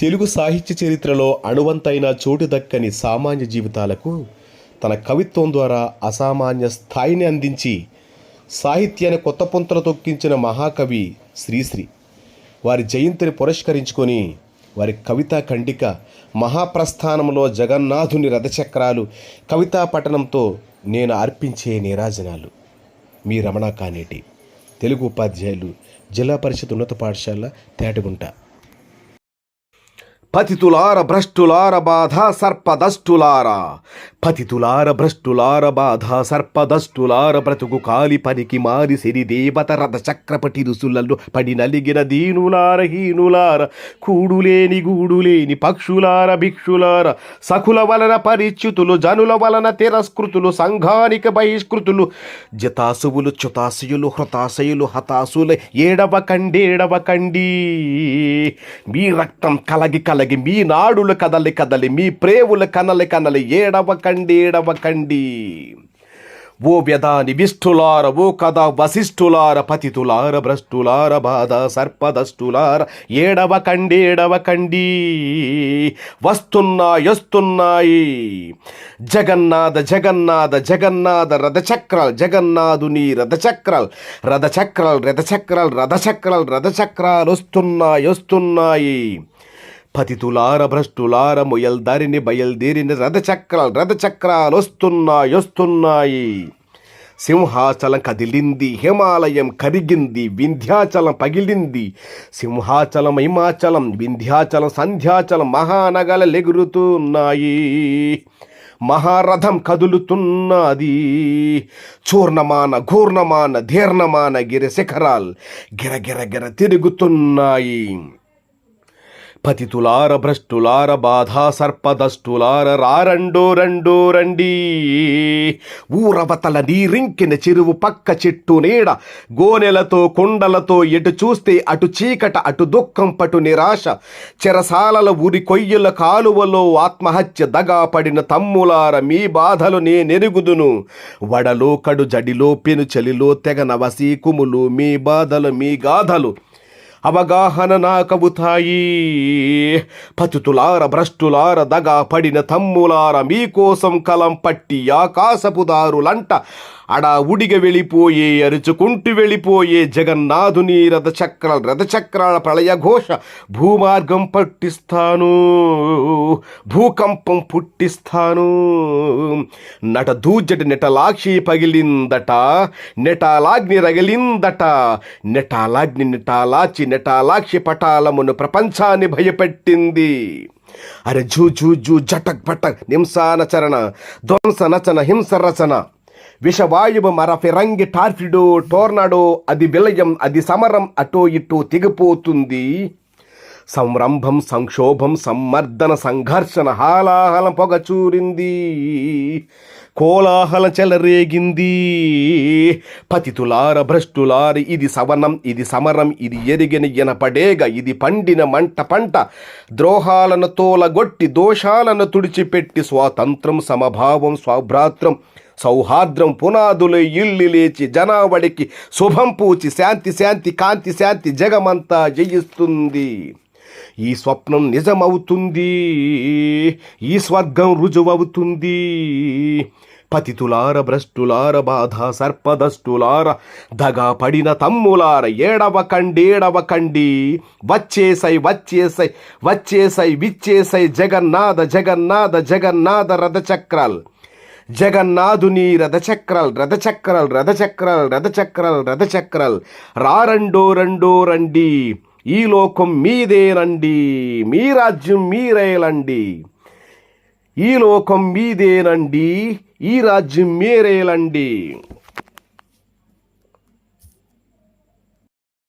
తెలుగు సాహిత్య చరిత్రలో అణువంతైన చోటు దక్కని సామాన్య జీవితాలకు తన కవిత్వం ద్వారా అసామాన్య స్థాయిని అందించి సాహిత్యాన్ని కొత్త పుంతలు తొక్కించిన మహాకవి శ్రీశ్రీ. వారి జయంతిని పురస్కరించుకొని వారి కవితా ఖండిక మహాప్రస్థానంలో జగన్నాథుని రథచక్రాలు కవితా పఠనంతో నేను అర్పించే నీరాజనాలు. మీ రమణ కానేటి తెలుగు ఉపాధ్యాయులు జిల్లా పరిషత్ ఉన్నత పాఠశాల తేటగుంట. పతితులార భ్రష్టులార బాధ సర్పదష్టులార. పతితులార భ్రష్టులార బాధ సర్పదష్టులార బ్రతుకు కాలి పనికి మారి సిరి దేవత రథ చక్రపటి రుసులలో పడి నలిగిన దీనులార హీనులార కూడులేని గూడులేని పక్షులార భిక్షులార సకుల వలన పరిచ్యుతులు జనుల వలన తిరస్కృతులు సంఘానిక బహిష్కృతులు జతాసువులు చుతాశయులు హృతాశయులు హతాశులు ఏడవ కండేడవ కండి. మీ రక్తం కలగి కలగి మీ నాడులు కదలి కదలి మీ ప్రేవులు కనలి కనలి ఏడవ కండి ఏడవ కండి. ఓ వ్యదాని విష్ఠులార ఓ కథ వశిష్ఠులార పతితులార భ్రష్టులార బాధ సర్పదష్టులార ఏడవ కండి ఏడవ కండి. వస్తున్నాయి. జగన్నాథ జగన్నాథ జగన్నాథ రథచక్రాల్ జగన్నాథుని రథచక్రాల్ రథచక్రాలు రథచక్రాలు రథచక్రాల్ రథచక్రాలు వస్తున్నాయి వస్తున్నాయి. పతితులార భ్రష్టులార ముయల్దారిని బయల్దేరిన రథచక్రాలు రథచక్రాలు వస్తున్నాయి వస్తున్నాయి. సింహాచలం కదిలింది హిమాలయం కరిగింది వింధ్యాచలం పగిలింది. సింహాచలం హిమాచలం వింధ్యాచలం సంధ్యాచలం మహానగల లెగురుతున్నాయి. మహారథం కదులుతున్నది. చూర్ణమాన ఘూర్ణమాన ధీర్ణమాన గిరి శిఖరాల్ గిర తిరుగుతున్నాయి. పతితులార భ్రష్టులార బాధా సర్పదష్టులార రారండో రెండో రండి. ఊరవతల నీరింకిన చెరువు పక్క చెట్టు నీడ గోనెలతో కొండలతో ఎటు చూస్తే అటు చీకట అటు దుఃఖం పటు నిరాశ. చెరసాలల ఉరి కొయ్యల కాలువలో ఆత్మహత్య దగా పడిన తమ్ములార మీ బాధలు నేనెరుగుదును వడలో కడు జడిలో పెను చలిలో తెగ నవసీ కుములు మీ బాధలు మీ గాథలు అవగాహన నాకవుతాయి పతితులార భ్రష్టులార దగా పడిన తమ్ములార మీకోసం కలం పట్టి ఆకాశపుదారులంట అడా ఉడిగ వెళ్ళిపోయే అరుచుకుంటూ వెళ్ళిపోయే జగన్నాథుని రథచక్రాల రథచక్రాల ప్రళయ ఘోష భూమార్గం పట్టిస్తాను. భూకంపం పుట్టిస్తాను. నట దూజటి నెటలాక్షి పగిలిందట నెటాలాగ్ని రగిలిందట. నెటాలాగ్ని నెటాలాచి నెటాలాక్షి పటాలమును ప్రపంచాన్ని భయపెట్టింది. అరే జూ జూ జూ జటక్ పటక్ నింసాన చరణ ధ్వంస నచన హింస రచన. విషవాయువు మరఫిరంగి టార్ఫిడో టోర్నాడో అది విలయం అది సమరం అటో ఇటో తెగిపోతుంది. సంరంభం సంక్షోభం సమ్మర్దన సంఘర్షణ హాలాహలం పొగచూరింది. కోలాహలం చెలరేగింది. పతితులార భ్రష్టులారి ఇది సవనం ఇది సమరం ఇది ఎరిగిన ఎనపడేగ ఇది పండిన మంట పంట. ద్రోహాలను తోలగొట్టి దోషాలను తుడిచిపెట్టి స్వాతంత్రం సమభావం స్వభ్రాత్రం సౌహార్ద్రం పునాదులు ఇల్లు లేచి జనావడికి శుభం పూచి శాంతి శాంతి కాంతి శాంతి జగమంతా జయిస్తుంది. ఈ స్వప్నం నిజమవుతుంది. ఈ స్వర్గం రుజువవుతుంది. పతితులార భ్రష్టులార బాధ సర్పదష్టులార దగా పడిన తమ్ములార ఏడవ కండేడవ కండి. వచ్చేసై వచ్చేసై వచ్చేసై విచ్చేసై జగన్నాథ జగన్నాథ జగన్నాథ రథచక్రాల్. జగన్నాథుని రథచక్రల్ రథచక్రల్ రథచక్రల్ రథచక్రల్ రథచక్రల్. రారండో రెండో రండి. ఈ లోకం మీదేనండి మీ రాజ్యం మీరేలండి ఈ లోకం మీదేనండి ఈ రాజ్యం మీరేలండి